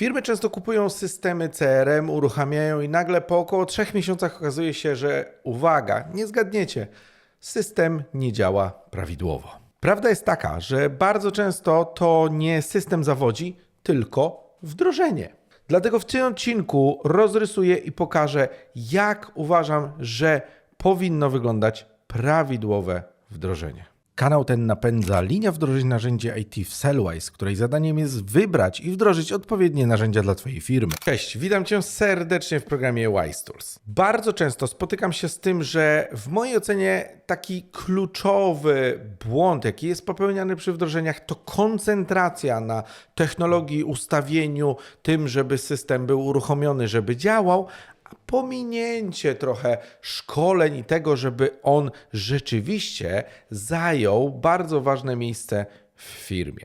Firmy często kupują systemy CRM, uruchamiają i nagle po około 3 miesiącach okazuje się, że uwaga, nie zgadniecie, system nie działa prawidłowo. Prawda jest taka, że bardzo często to nie system zawodzi, tylko wdrożenie. Dlatego w tym odcinku rozrysuję i pokażę, jak uważam, że powinno wyglądać prawidłowe wdrożenie. Kanał ten napędza linia wdrożeń narzędzi IT w Sellwise, której zadaniem jest wybrać i wdrożyć odpowiednie narzędzia dla Twojej firmy. Cześć, witam Cię serdecznie w programie Wise Tools. Bardzo często spotykam się z tym, że w mojej ocenie taki kluczowy błąd, jaki jest popełniany przy wdrożeniach, to koncentracja na technologii, ustawieniu, tym, żeby system był uruchomiony, żeby działał, pominięcie trochę szkoleń i tego, żeby on rzeczywiście zajął bardzo ważne miejsce w firmie.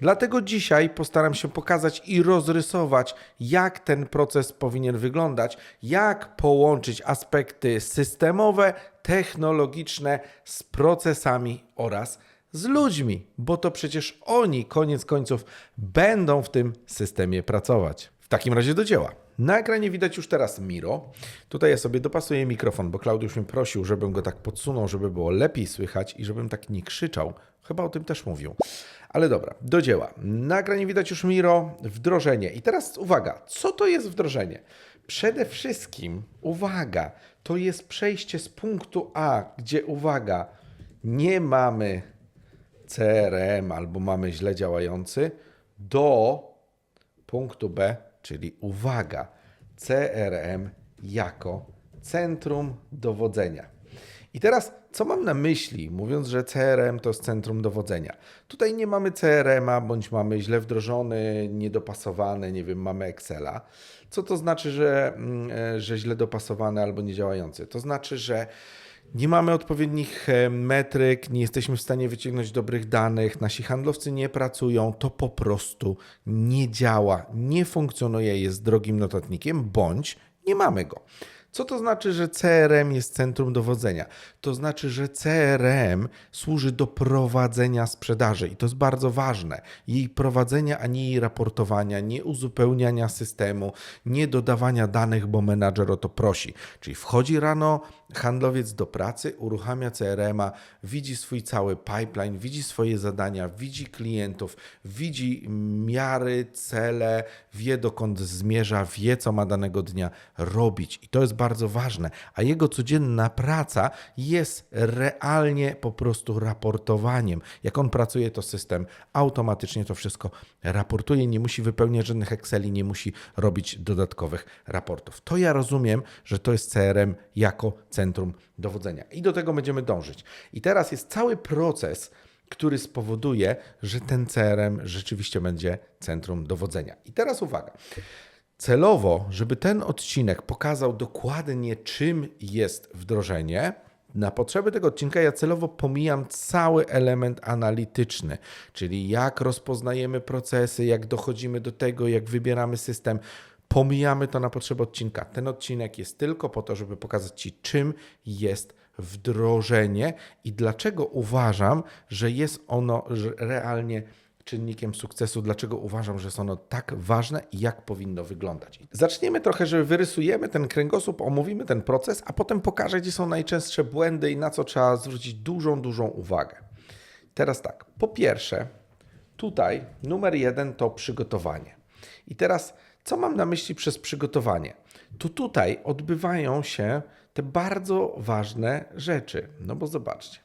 Dlatego dzisiaj postaram się pokazać i rozrysować, jak ten proces powinien wyglądać, jak połączyć aspekty systemowe, technologiczne z procesami oraz z ludźmi, bo to przecież oni koniec końców będą w tym systemie pracować. W takim razie do dzieła. Na ekranie widać już teraz Miro. Tutaj ja sobie dopasuję mikrofon, bo Klaudiusz mnie prosił, żebym go tak podsunął, żeby było lepiej słychać i żebym tak nie krzyczał. Chyba o tym też mówił. Ale dobra, do dzieła. Na ekranie widać już Miro, wdrożenie. I teraz uwaga, co to jest wdrożenie? Przede wszystkim, uwaga, to jest przejście z punktu A, gdzie uwaga, nie mamy CRM albo mamy źle działający, do punktu B, czyli uwaga, CRM jako centrum dowodzenia. I teraz, co mam na myśli, mówiąc, że CRM to jest centrum dowodzenia? Tutaj nie mamy CRM-a, bądź mamy źle wdrożony, niedopasowany, nie wiem, mamy Excela. Co to znaczy, że, mm, e, że źle dopasowany albo niedziałający? To znaczy, że nie mamy odpowiednich e, metryk, nie jesteśmy w stanie wyciągnąć dobrych danych, nasi handlowcy nie pracują, to po prostu nie działa, nie funkcjonuje, jest drogim notatnikiem, bądź nie mamy go. Co to znaczy, że CRM jest centrum dowodzenia? To znaczy, że CRM służy do prowadzenia sprzedaży i to jest bardzo ważne. Jej prowadzenia, a nie jej raportowania, nie uzupełniania systemu, nie dodawania danych, bo menadżer o to prosi. Czyli wchodzi rano handlowiec do pracy, uruchamia CRM-a, widzi swój cały pipeline, widzi swoje zadania, widzi klientów, widzi miary, cele, wie dokąd zmierza, wie co ma danego dnia robić. I to jest bardzo ważne. A jego codzienna praca jest realnie po prostu raportowaniem. Jak on pracuje, to system automatycznie to wszystko raportuje, nie musi wypełniać żadnych Exceli, nie musi robić dodatkowych raportów. To ja rozumiem, że to jest CRM jako centrum dowodzenia. I do tego będziemy dążyć. I teraz jest cały proces, który spowoduje, że ten CRM rzeczywiście będzie centrum dowodzenia. I teraz uwaga. Celowo, żeby ten odcinek pokazał dokładnie, czym jest wdrożenie, na potrzeby tego odcinka ja celowo pomijam cały element analityczny, czyli jak rozpoznajemy procesy, jak dochodzimy do tego, jak wybieramy system. Pomijamy to na potrzeby odcinka. Ten odcinek jest tylko po to, żeby pokazać Ci, czym jest wdrożenie i dlaczego uważam, że jest ono realnie czynnikiem sukcesu, dlaczego uważam, że jest ono tak ważne i jak powinno wyglądać. Zaczniemy trochę, że wyrysujemy ten kręgosłup, omówimy ten proces, a potem pokażę, gdzie są najczęstsze błędy i na co trzeba zwrócić dużą, dużą uwagę. Teraz tak, po pierwsze, tutaj numer jeden to przygotowanie. I teraz, co mam na myśli przez przygotowanie? To tutaj odbywają się te bardzo ważne rzeczy. No bo zobaczcie,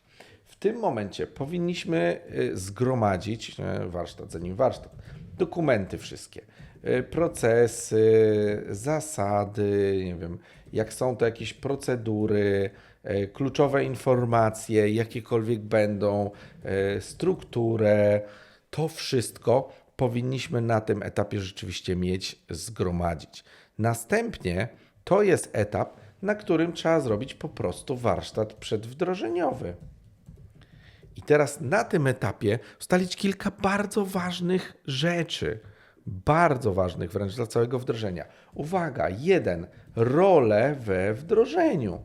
w tym momencie powinniśmy y, zgromadzić y, warsztat, zanim warsztat, dokumenty wszystkie, y, procesy, zasady, nie wiem, jak są to jakieś procedury, kluczowe informacje, jakiekolwiek będą, strukturę, to wszystko powinniśmy na tym etapie rzeczywiście mieć, zgromadzić. Następnie to jest etap, na którym trzeba zrobić po prostu warsztat przedwdrożeniowy. I teraz na tym etapie ustalić kilka bardzo ważnych rzeczy, bardzo ważnych wręcz dla całego wdrożenia. Uwaga, jeden, rolę we wdrożeniu.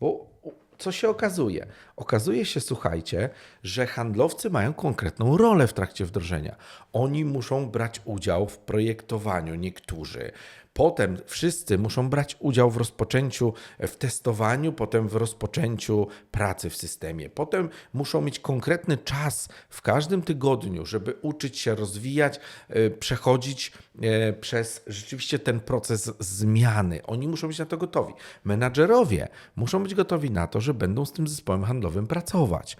Bo co się okazuje? Okazuje się, słuchajcie, że handlowcy mają konkretną rolę w trakcie wdrożenia. Oni muszą brać udział w projektowaniu, niektórzy. Potem wszyscy muszą brać udział w rozpoczęciu, w testowaniu, potem w rozpoczęciu pracy w systemie. Potem muszą mieć konkretny czas w każdym tygodniu, żeby uczyć się, rozwijać, e, przechodzić przez rzeczywiście ten proces zmiany. Oni muszą być na to gotowi. Menadżerowie muszą być gotowi na to, że będą z tym zespołem handlowym pracować.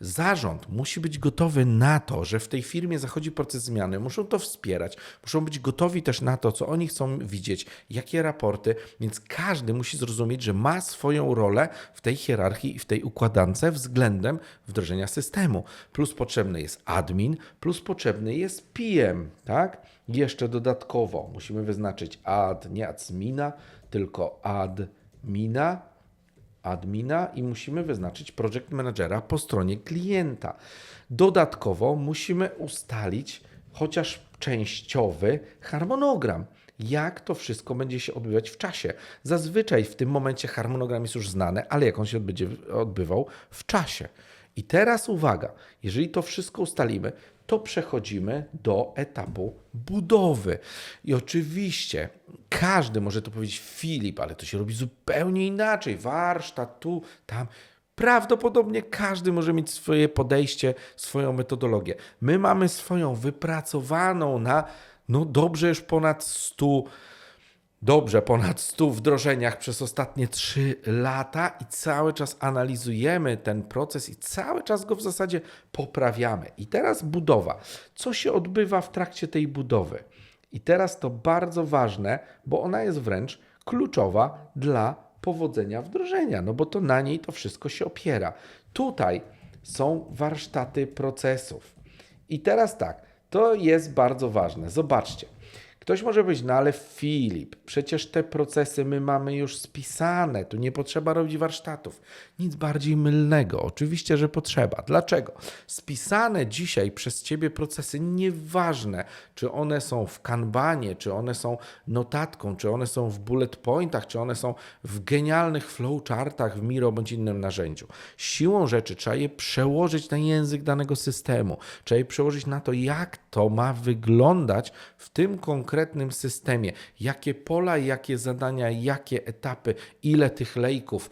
Zarząd musi być gotowy na to, że w tej firmie zachodzi proces zmiany, muszą to wspierać, muszą być gotowi też na to, co oni chcą widzieć, jakie raporty, więc każdy musi zrozumieć, że ma swoją rolę w tej hierarchii i w tej układance względem wdrożenia systemu. Plus potrzebny jest admin, plus potrzebny jest PM, tak? Jeszcze dodatkowo musimy wyznaczyć ad, nie admina, tylko admina, admina i musimy wyznaczyć project managera po stronie klienta. Dodatkowo musimy ustalić chociaż częściowy harmonogram. Jak to wszystko będzie się odbywać w czasie? Zazwyczaj w tym momencie harmonogram jest już znany, ale jak on się będzie odbywał w czasie. I teraz uwaga, jeżeli to wszystko ustalimy, to przechodzimy do etapu budowy. I oczywiście każdy może to powiedzieć Filip, ale to się robi zupełnie inaczej. Warsztat tu, tam. Prawdopodobnie każdy może mieć swoje podejście, swoją metodologię. My mamy swoją wypracowaną na no dobrze już ponad 100 dobrze ponad 100 wdrożeniach przez ostatnie 3 lata i cały czas analizujemy ten proces i cały czas go w zasadzie poprawiamy. I teraz budowa. Co się odbywa w trakcie tej budowy? I teraz to bardzo ważne, bo ona jest wręcz kluczowa dla powodzenia wdrożenia, no bo to na niej to wszystko się opiera. Tutaj są warsztaty procesów. I teraz tak, to jest bardzo ważne. Zobaczcie. Ktoś może być, no ale Filip, przecież te procesy my mamy już spisane, tu nie potrzeba robić warsztatów. Nic bardziej mylnego. Oczywiście, że potrzeba. Dlaczego? Spisane dzisiaj przez ciebie procesy, nieważne, czy one są w kanbanie, czy one są notatką, czy one są w bullet pointach, czy one są w genialnych flowchartach w Miro bądź innym narzędziu. Siłą rzeczy trzeba je przełożyć na język danego systemu, trzeba je przełożyć na to, jak to ma wyglądać w tym konkretnym systemie, jakie pola, jakie zadania, jakie etapy, ile tych lejków,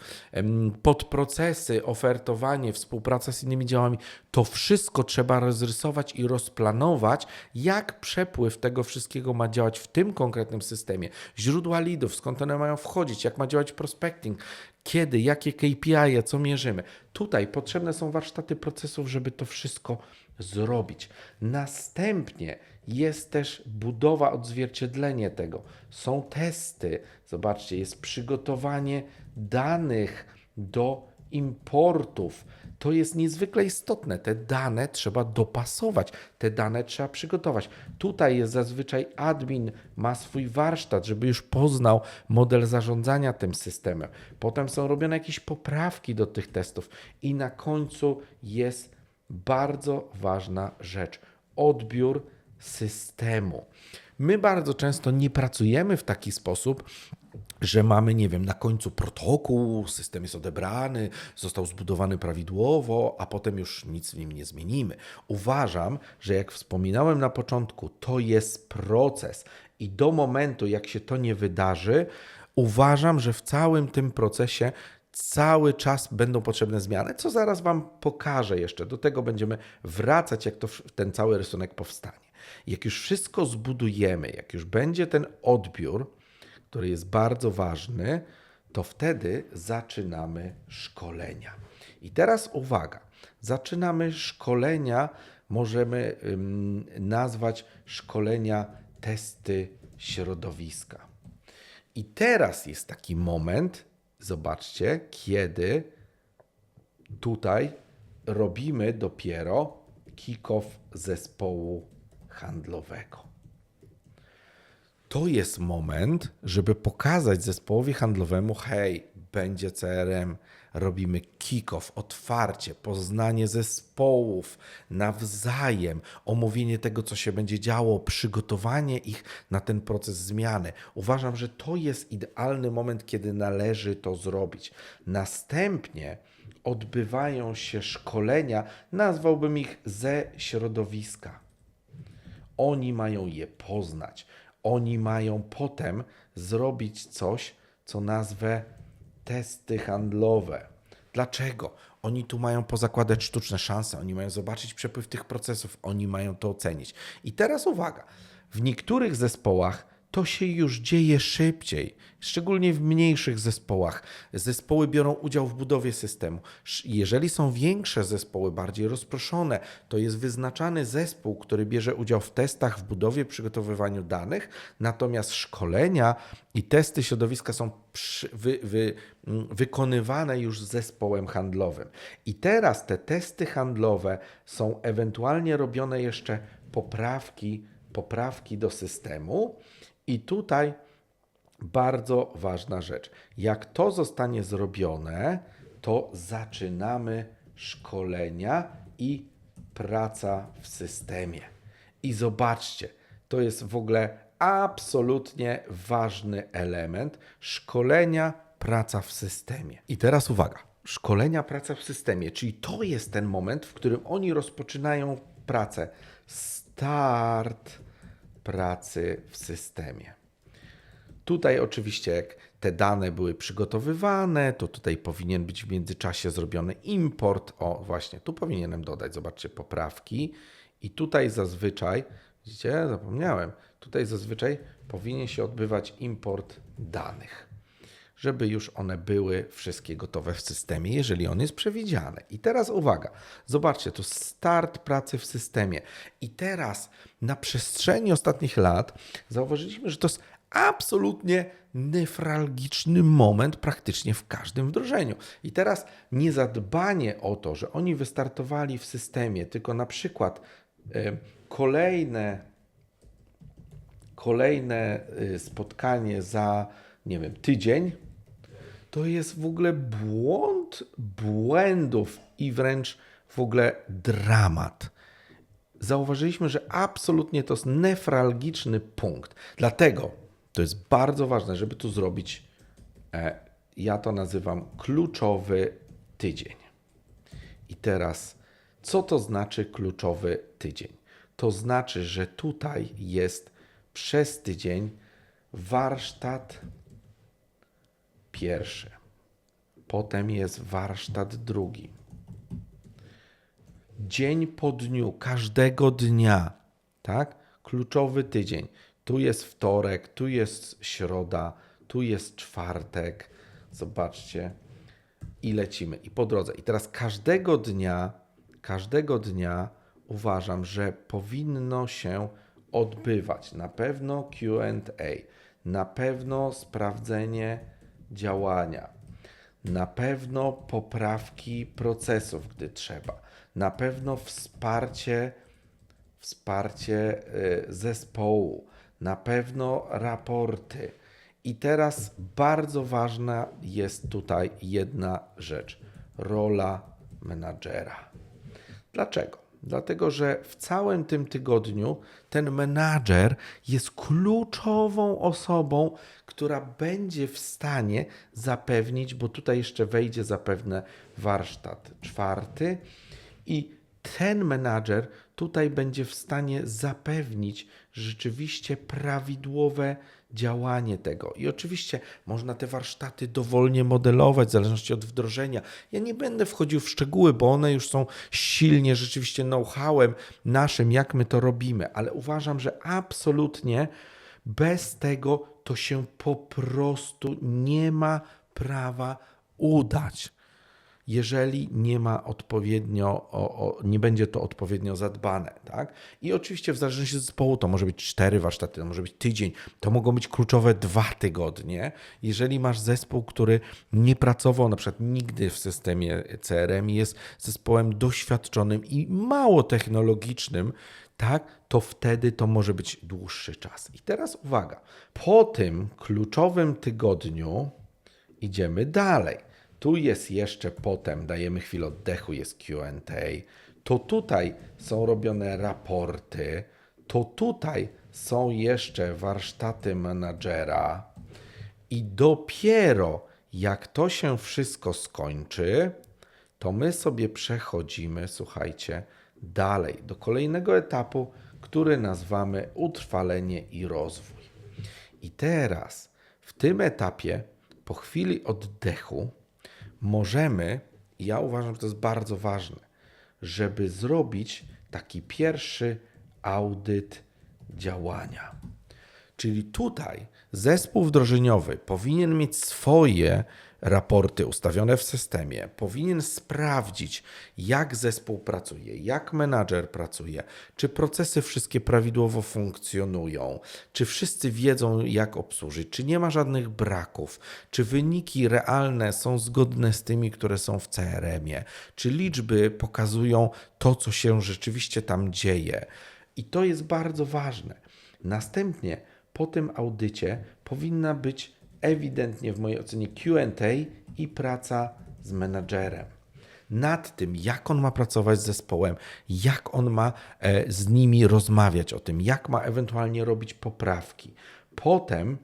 podprocesy, ofertowanie, współpraca z innymi działami, to wszystko trzeba rozrysować i rozplanować, jak przepływ tego wszystkiego ma działać w tym konkretnym systemie. Źródła leadów, skąd one mają wchodzić, jak ma działać prospecting, kiedy, jakie KPI, co mierzymy. Tutaj potrzebne są warsztaty procesów, żeby to wszystko zrobić. Następnie jest też budowa, odzwierciedlenie tego. Są testy. Zobaczcie, jest przygotowanie danych do importów. To jest niezwykle istotne. Te dane trzeba dopasować, te dane trzeba przygotować. Tutaj jest zazwyczaj admin, ma swój warsztat, żeby już poznał model zarządzania tym systemem. Potem są robione jakieś poprawki do tych testów, i na końcu jest bardzo ważna rzecz odbiór systemu. My bardzo często nie pracujemy w taki sposób, że mamy, nie wiem, na końcu protokół, system jest odebrany, został zbudowany prawidłowo, a potem już nic w nim nie zmienimy. Uważam, że jak wspominałem na początku, to jest proces i do momentu, jak się to nie wydarzy, uważam, że w całym tym procesie cały czas będą potrzebne zmiany, co zaraz Wam pokażę jeszcze. Do tego będziemy wracać, jak to ten cały rysunek powstanie. Jak już wszystko zbudujemy, jak już będzie ten odbiór, który jest bardzo ważny, to wtedy zaczynamy szkolenia. I teraz uwaga, zaczynamy szkolenia, możemy nazwać szkolenia testy środowiska. I teraz jest taki moment, zobaczcie, kiedy tutaj robimy dopiero kick-off zespołu handlowego. To jest moment, żeby pokazać zespołowi handlowemu: hej, będzie CRM, robimy kick-off, otwarcie, poznanie zespołów nawzajem, omówienie tego, co się będzie działo, przygotowanie ich na ten proces zmiany. Uważam, że to jest idealny moment, kiedy należy to zrobić. Następnie odbywają się szkolenia, nazwałbym ich ze środowiska. Oni mają je poznać. Oni mają potem zrobić coś, co nazwę testy handlowe. Dlaczego? Oni tu mają pozakładać sztuczne szanse, oni mają zobaczyć przepływ tych procesów, oni mają to ocenić. I teraz uwaga, w niektórych zespołach to się już dzieje szybciej, szczególnie w mniejszych zespołach. Zespoły biorą udział w budowie systemu. Jeżeli są większe zespoły, bardziej rozproszone, to jest wyznaczany zespół, który bierze udział w testach, w budowie, przygotowywaniu danych, natomiast szkolenia i testy środowiska są przy, wy, wy, wykonywane już z zespołem handlowym. I teraz te testy handlowe są ewentualnie robione jeszcze poprawki, poprawki do systemu. I tutaj bardzo ważna rzecz. Jak to zostanie zrobione, to zaczynamy szkolenia i praca w systemie. I zobaczcie, to jest w ogóle absolutnie ważny element szkolenia, praca w systemie. I teraz uwaga. Szkolenia, praca w systemie, czyli to jest ten moment, w którym oni rozpoczynają pracę. Start pracy w systemie. Tutaj oczywiście jak te dane były przygotowywane, to tutaj powinien być w międzyczasie zrobiony import. O, właśnie, tu powinienem dodać, zobaczcie, poprawki. I tutaj zazwyczaj, widzicie, zapomniałem, tutaj zazwyczaj powinien się odbywać import danych, żeby już one były wszystkie gotowe w systemie, jeżeli on jest przewidziany. I teraz uwaga, zobaczcie, to start pracy w systemie. I teraz na przestrzeni ostatnich lat zauważyliśmy, że to jest absolutnie newralgiczny moment praktycznie w każdym wdrożeniu. I teraz niezadbanie o to, że oni wystartowali w systemie, tylko na przykład y, kolejne kolejne y, spotkanie za, nie wiem, tydzień, to jest w ogóle błąd błędów i wręcz w ogóle dramat. Zauważyliśmy, że absolutnie to jest newralgiczny punkt. Dlatego to jest bardzo ważne, żeby tu zrobić, e, ja to nazywam kluczowy tydzień. I teraz, co to znaczy kluczowy tydzień? To znaczy, że tutaj jest przez tydzień warsztat pierwszy, potem jest warsztat drugi. Dzień po dniu, każdego dnia, tak? Kluczowy tydzień. Tu jest wtorek, tu jest środa, tu jest czwartek. Zobaczcie, i lecimy. I po drodze. I teraz każdego dnia, każdego dnia uważam, że powinno się odbywać na pewno QA, na pewno sprawdzenie działania, na pewno poprawki procesów, gdy trzeba, na pewno wsparcie, wsparcie y, zespołu, na pewno raporty. I teraz bardzo ważna jest tutaj jedna rzecz: rola menadżera. Dlaczego? Dlatego, że w całym tym tygodniu ten menadżer jest kluczową osobą, która będzie w stanie zapewnić, bo tutaj jeszcze wejdzie zapewne warsztat czwarty, i ten menadżer tutaj będzie w stanie zapewnić rzeczywiście prawidłowe działanie tego. I oczywiście można te warsztaty dowolnie modelować w zależności od wdrożenia. Ja nie będę wchodził w szczegóły, bo one już są silnie rzeczywiście know-howem naszym, jak my to robimy, ale uważam, że absolutnie bez tego to się po prostu nie ma prawa udać jeżeli nie ma odpowiednio, o, o, nie będzie to odpowiednio zadbane. Tak? I oczywiście w zależności od zespołu to może być cztery warsztaty, to może być tydzień, to mogą być kluczowe dwa tygodnie. Jeżeli masz zespół, który nie pracował na przykład nigdy w systemie CRM, jest zespołem doświadczonym i mało technologicznym, tak, to wtedy to może być dłuższy czas. I teraz uwaga, po tym kluczowym tygodniu idziemy dalej. Tu jest jeszcze potem, dajemy chwilę oddechu, jest QA. To tutaj są robione raporty. To tutaj są jeszcze warsztaty menadżera. I dopiero jak to się wszystko skończy, to my sobie przechodzimy, słuchajcie, dalej do kolejnego etapu, który nazywamy utrwalenie i rozwój. I teraz w tym etapie, po chwili oddechu, możemy, ja uważam, że to jest bardzo ważne, żeby zrobić taki pierwszy audyt działania. Czyli tutaj zespół wdrożeniowy powinien mieć swoje raporty ustawione w systemie, powinien sprawdzić, jak zespół pracuje, jak menadżer pracuje, czy procesy wszystkie prawidłowo funkcjonują, czy wszyscy wiedzą, jak obsłużyć, czy nie ma żadnych braków, czy wyniki realne są zgodne z tymi, które są w CRM-ie, czy liczby pokazują to, co się rzeczywiście tam dzieje. I to jest bardzo ważne. Następnie po tym audycie powinna być ewidentnie w mojej ocenie QA i praca z menadżerem. Nad tym, jak on ma pracować z zespołem, jak on ma e, z nimi rozmawiać o tym, jak ma ewentualnie robić poprawki. Potem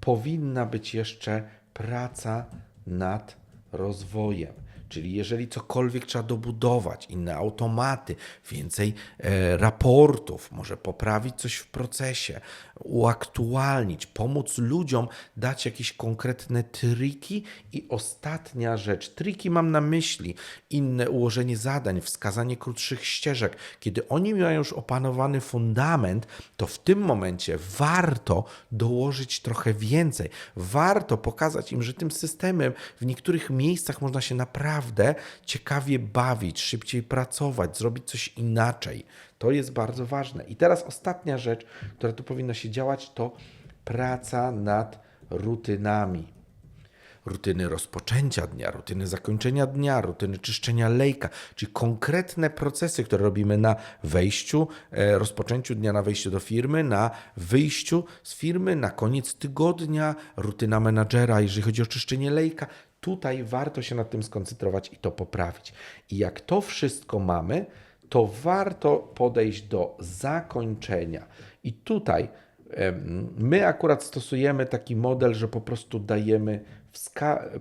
powinna być jeszcze praca nad rozwojem. Czyli jeżeli cokolwiek trzeba dobudować, inne automaty, więcej e, raportów, może poprawić coś w procesie, uaktualnić, pomóc ludziom, dać jakieś konkretne triki. I ostatnia rzecz, triki mam na myśli, inne ułożenie zadań, wskazanie krótszych ścieżek. Kiedy oni mają już opanowany fundament, to w tym momencie warto dołożyć trochę więcej. Warto pokazać im, że tym systemem w niektórych miejscach można się naprawdę ciekawie bawić, szybciej pracować, zrobić coś inaczej. To jest bardzo ważne. I teraz ostatnia rzecz, która tu powinna się działać, to praca nad rutynami. Rutyny rozpoczęcia dnia, rutyny zakończenia dnia, rutyny czyszczenia lejka, czyli konkretne procesy, które robimy na wejściu, e, rozpoczęciu dnia, na wejściu do firmy, na wyjściu z firmy, na koniec tygodnia, rutyna menadżera, jeżeli chodzi o czyszczenie lejka. Tutaj warto się nad tym skoncentrować i to poprawić. I jak to wszystko mamy, to warto podejść do zakończenia. I tutaj my akurat stosujemy taki model, że po prostu dajemy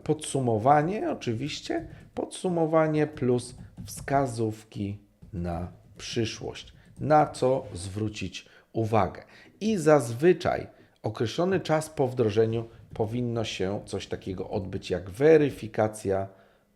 podsumowanie, oczywiście, podsumowanie plus wskazówki na przyszłość, na co zwrócić uwagę. I zazwyczaj określony czas po wdrożeniu powinno się coś takiego odbyć jak weryfikacja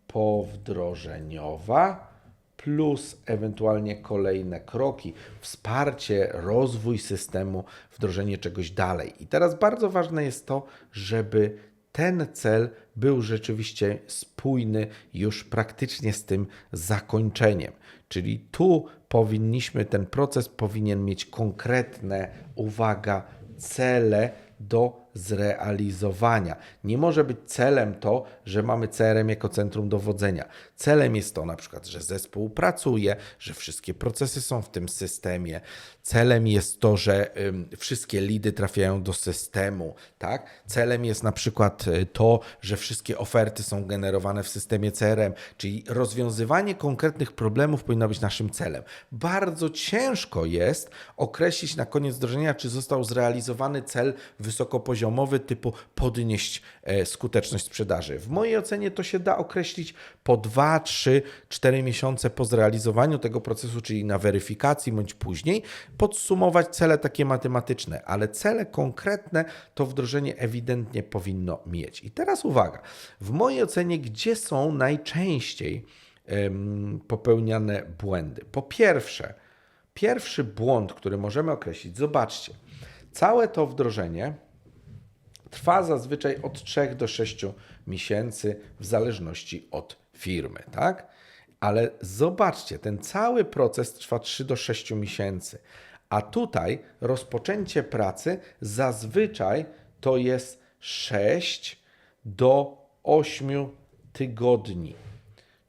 powdrożeniowa plus ewentualnie kolejne kroki, wsparcie, rozwój systemu, wdrożenie czegoś dalej. I teraz bardzo ważne jest to, żeby ten cel był rzeczywiście spójny już praktycznie z tym zakończeniem. Czyli tu powinniśmy, ten proces powinien mieć konkretne, uwaga, cele do zrealizowania. Nie może być celem to, że mamy CRM jako centrum dowodzenia. Celem jest to na przykład, że zespół pracuje, że wszystkie procesy są w tym systemie. Celem jest to, że wszystkie lidy trafiają do systemu, tak? Celem jest na przykład y, to, że wszystkie oferty są generowane w systemie CRM, czyli rozwiązywanie konkretnych problemów powinno być naszym celem. Bardzo ciężko jest określić na koniec wdrożenia, czy został zrealizowany cel wysokopoziomowy poziomowy typu podnieść e, skuteczność sprzedaży. W mojej ocenie to się da określić po 2, 3, 4 miesiące po zrealizowaniu tego procesu, czyli na weryfikacji bądź później, podsumować cele takie matematyczne, ale cele konkretne to wdrożenie ewidentnie powinno mieć. I teraz uwaga, w mojej ocenie, gdzie są najczęściej popełniane błędy? Po pierwsze, pierwszy błąd, który możemy określić, zobaczcie, całe to wdrożenie trwa zazwyczaj od 3 do 6 miesięcy w zależności od firmy, tak? Ale zobaczcie, ten cały proces trwa 3 do 6 miesięcy. A tutaj rozpoczęcie pracy zazwyczaj to jest 6 do 8 tygodni.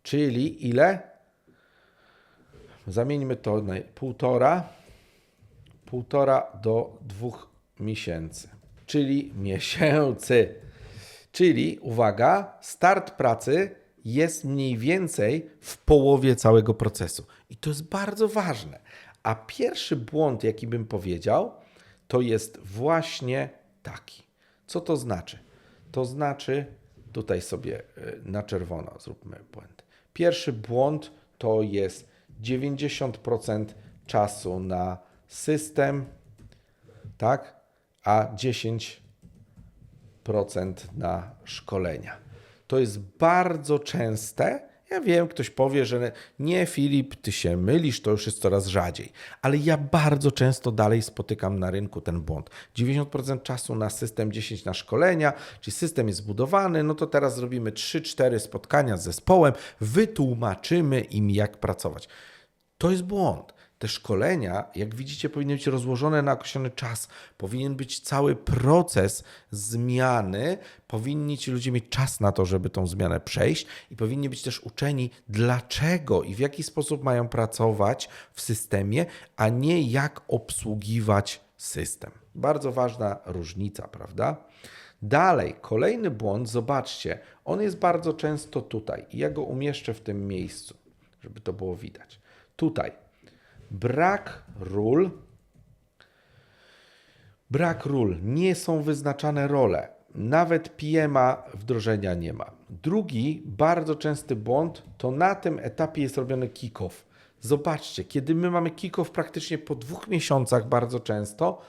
Czyli ile? Zamieńmy to na półtora, półtora do dwóch miesięcy czyli miesięcy. Czyli uwaga, start pracy jest mniej więcej w połowie całego procesu. I to jest bardzo ważne. A pierwszy błąd, jaki bym powiedział, to jest właśnie taki. Co to znaczy? To znaczy, tutaj sobie y, na czerwono zróbmy błęd. Pierwszy błąd to jest 90% czasu na system, tak? A 10% na szkolenia. To jest bardzo częste. Ja wiem, ktoś powie, że nie, Filip, ty się mylisz, to już jest coraz rzadziej. Ale ja bardzo często dalej spotykam na rynku ten błąd. 90% czasu na system, 10% na szkolenia, czyli system jest zbudowany, no to teraz zrobimy 3-4 spotkania z zespołem, wytłumaczymy im, jak pracować. To jest błąd. Te szkolenia, jak widzicie, powinny być rozłożone na określony czas. Powinien być cały proces zmiany. Powinni ci ludzie mieć czas na to, żeby tą zmianę przejść i powinni być też uczeni, dlaczego i w jaki sposób mają pracować w systemie, a nie jak obsługiwać system. Bardzo ważna różnica, prawda? Dalej, kolejny błąd, zobaczcie, on jest bardzo często tutaj i ja go umieszczę w tym miejscu, żeby to było widać. Tutaj brak ról. Brak ról. Nie są wyznaczane role. Nawet PMA wdrożenia nie ma. Drugi bardzo częsty błąd to na tym etapie jest robiony kick-off. Zobaczcie, kiedy my mamy kick-off praktycznie po dwóch miesiącach bardzo często,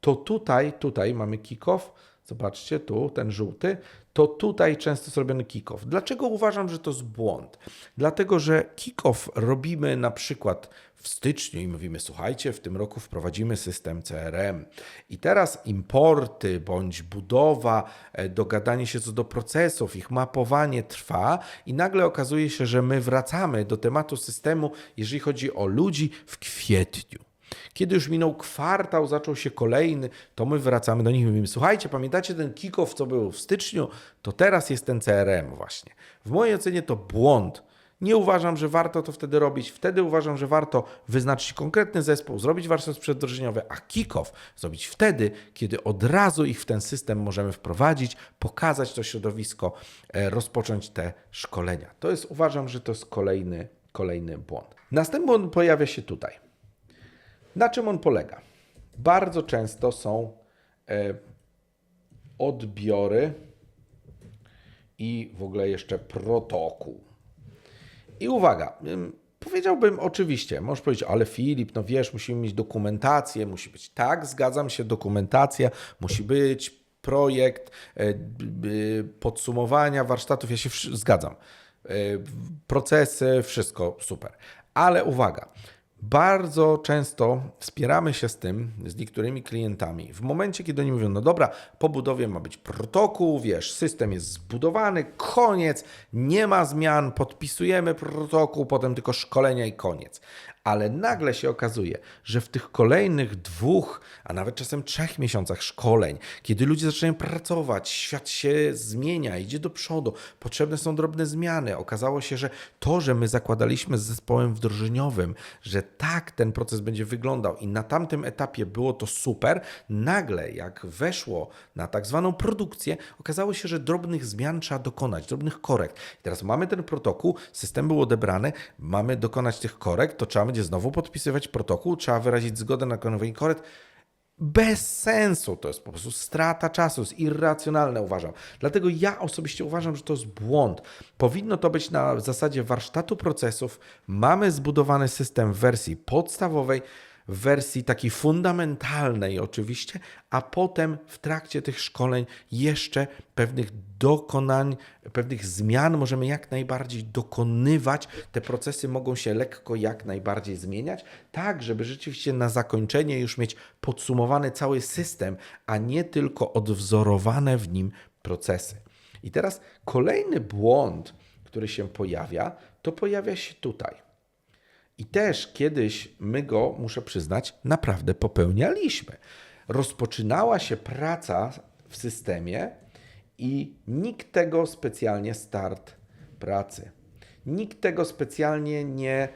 to tutaj, tutaj mamy kick-off, zobaczcie tu, ten żółty, to tutaj często jest robiony kick-off. Dlaczego uważam, że to jest błąd? Dlatego, że kick-off robimy na przykład w styczniu i mówimy, słuchajcie, w tym roku wprowadzimy system CRM i teraz importy bądź budowa, e, dogadanie się co do procesów, ich mapowanie trwa i nagle okazuje się, że my wracamy do tematu systemu, jeżeli chodzi o ludzi w kwietniu. Kiedy już minął kwartał, zaczął się kolejny, to my wracamy do nich i mówimy: Słuchajcie, pamiętacie ten kick-off, co był w styczniu? To teraz jest ten CRM, właśnie. W mojej ocenie to błąd. Nie uważam, że warto to wtedy robić. Wtedy uważam, że warto wyznaczyć konkretny zespół, zrobić warsztat przeddrożeniowy, a kick-off zrobić wtedy, kiedy od razu ich w ten system możemy wprowadzić, pokazać to środowisko, e, rozpocząć te szkolenia. To jest, uważam, że to jest kolejny, kolejny błąd. Następny błąd pojawia się tutaj. Na czym on polega? Bardzo często są e, odbiory i w ogóle jeszcze protokół. I uwaga, powiedziałbym oczywiście, możesz powiedzieć, ale Filip, no wiesz, musimy mieć dokumentację, musi być. Tak, zgadzam się, dokumentacja, musi być projekt e, podsumowania warsztatów, ja się zgadzam. E, procesy, wszystko super. Ale uwaga, bardzo często wspieramy się z tym, z niektórymi klientami. W momencie, kiedy oni mówią, no dobra, po budowie ma być protokół, wiesz, system jest zbudowany, koniec, nie ma zmian, podpisujemy protokół, potem tylko szkolenia i koniec ale nagle się okazuje, że w tych kolejnych dwóch, a nawet czasem trzech miesiącach szkoleń, kiedy ludzie zaczynają pracować, świat się zmienia, idzie do przodu, potrzebne są drobne zmiany. Okazało się, że to, że my zakładaliśmy z zespołem wdrożeniowym, że tak ten proces będzie wyglądał i na tamtym etapie było to super, nagle jak weszło na tak zwaną produkcję, okazało się, że drobnych zmian trzeba dokonać, drobnych korekt. I teraz mamy ten protokół, system był odebrany, mamy dokonać tych korekt, to trzeba będzie znowu podpisywać protokół, trzeba wyrazić zgodę na konwój korekt. Bez sensu, to jest po prostu strata czasu, jest irracjonalne, uważam. Dlatego ja osobiście uważam, że to jest błąd. Powinno to być na zasadzie warsztatu procesów. Mamy zbudowany system w wersji podstawowej w wersji takiej fundamentalnej oczywiście, a potem w trakcie tych szkoleń jeszcze pewnych dokonań, pewnych zmian możemy jak najbardziej dokonywać. Te procesy mogą się lekko jak najbardziej zmieniać, tak żeby rzeczywiście na zakończenie już mieć podsumowany cały system, a nie tylko odwzorowane w nim procesy. I teraz kolejny błąd, który się pojawia, to pojawia się tutaj. I też kiedyś my go, muszę przyznać, naprawdę popełnialiśmy. Rozpoczynała się praca w systemie i nikt tego specjalnie start pracy. Nikt tego specjalnie nie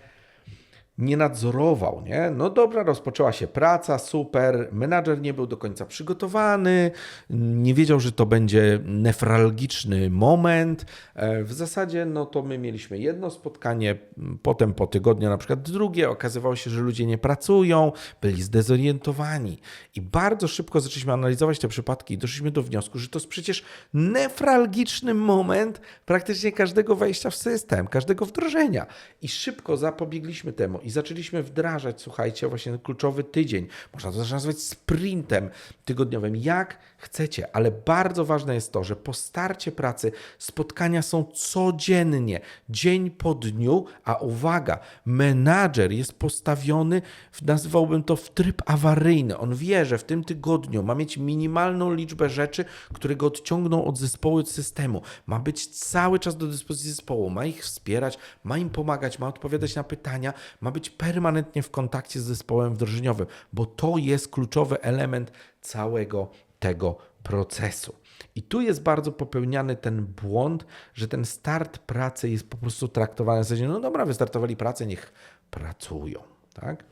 nie nadzorował, nie? No dobra, rozpoczęła się praca, super, menadżer nie był do końca przygotowany, nie wiedział, że to będzie nefralgiczny moment. E, W zasadzie, no to my mieliśmy jedno spotkanie, potem po tygodniu na przykład drugie, okazywało się, że ludzie nie pracują, byli zdezorientowani. I bardzo szybko zaczęliśmy analizować te przypadki. I doszliśmy do wniosku, że to jest przecież nefralgiczny moment praktycznie każdego wejścia w system, każdego wdrożenia. I szybko zapobiegliśmy temu i zaczęliśmy wdrażać, słuchajcie, właśnie kluczowy tydzień. Można to też nazwać sprintem tygodniowym, jak chcecie, ale bardzo ważne jest to, że po starcie pracy spotkania są codziennie, dzień po dniu, a uwaga, menadżer jest postawiony, nazwałbym to w tryb awaryjny. On wie, że w tym tygodniu ma mieć minimalną liczbę rzeczy, które go odciągną od zespołu, od systemu. Ma być cały czas do dyspozycji zespołu, ma ich wspierać, ma im pomagać, ma odpowiadać na pytania, ma być permanentnie w kontakcie z zespołem wdrożeniowym, bo to jest kluczowy element całego tego procesu. I tu jest bardzo popełniany ten błąd, że ten start pracy jest po prostu traktowany w zasadzie, no dobra, wystartowali pracę, niech pracują. Tak?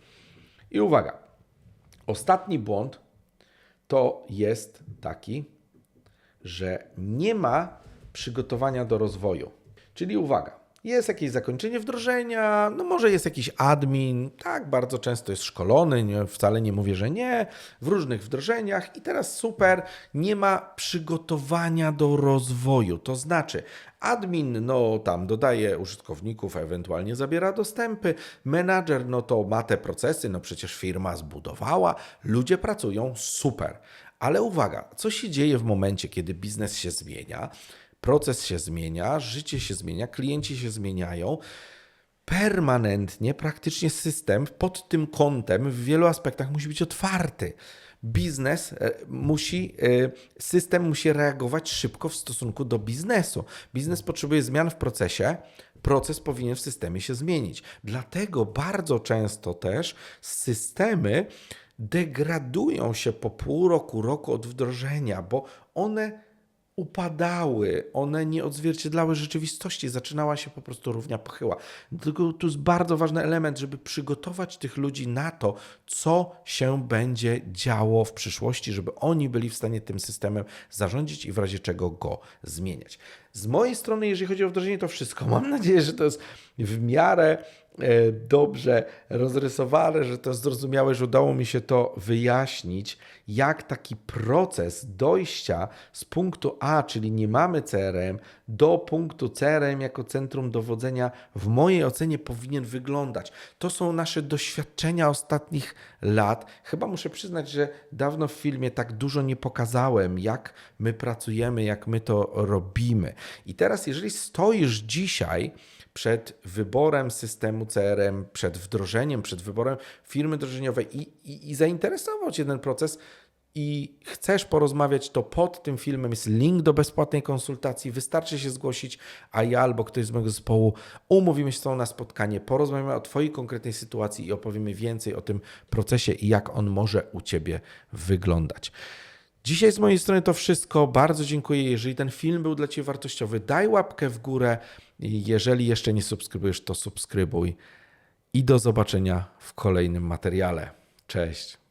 I uwaga, ostatni błąd to jest taki, że nie ma przygotowania do rozwoju. Czyli uwaga, jest jakieś zakończenie wdrożenia, no może jest jakiś admin, tak, bardzo często jest szkolony, nie, wcale nie mówię, że nie, w różnych wdrożeniach i teraz super, nie ma przygotowania do rozwoju. To znaczy, admin, no tam dodaje użytkowników, ewentualnie zabiera dostępy, menadżer, no to ma te procesy, no przecież firma zbudowała, ludzie pracują, super. Ale uwaga, co się dzieje w momencie, kiedy biznes się zmienia? Proces się zmienia, życie się zmienia, klienci się zmieniają. Permanentnie, praktycznie system pod tym kątem w wielu aspektach musi być otwarty. Biznes e, musi, e, system musi reagować szybko w stosunku do biznesu. Biznes potrzebuje zmian w procesie, proces powinien w systemie się zmienić. Dlatego bardzo często też systemy degradują się po pół roku, roku od wdrożenia, bo one upadały, one nie odzwierciedlały rzeczywistości, zaczynała się po prostu równia pochyła. Dlatego tu jest bardzo ważny element, żeby przygotować tych ludzi na to, co się będzie działo w przyszłości, żeby oni byli w stanie tym systemem zarządzić i w razie czego go zmieniać. Z mojej strony, jeżeli chodzi o wdrożenie, to wszystko. Mam nadzieję, że to jest w miarę dobrze rozrysowane, że to zrozumiałe, że udało mi się to wyjaśnić, jak taki proces dojścia z punktu A, czyli nie mamy CRM, do punktu CRM jako centrum dowodzenia, w mojej ocenie powinien wyglądać. To są nasze doświadczenia ostatnich lat. Chyba muszę przyznać, że dawno w filmie tak dużo nie pokazałem, jak my pracujemy, jak my to robimy. I teraz, jeżeli stoisz dzisiaj, przed wyborem systemu CRM, przed wdrożeniem, przed wyborem firmy wdrożeniowej i, i, i zainteresował Cię ten proces i chcesz porozmawiać, to pod tym filmem jest link do bezpłatnej konsultacji. Wystarczy się zgłosić, a ja albo ktoś z mojego zespołu umówimy się z na spotkanie, porozmawiamy o Twojej konkretnej sytuacji i opowiemy więcej o tym procesie i jak on może u Ciebie wyglądać. Dzisiaj z mojej strony to wszystko. Bardzo dziękuję. Jeżeli ten film był dla Ciebie wartościowy, daj łapkę w górę. Jeżeli jeszcze nie subskrybujesz, to subskrybuj. I do zobaczenia w kolejnym materiale. Cześć.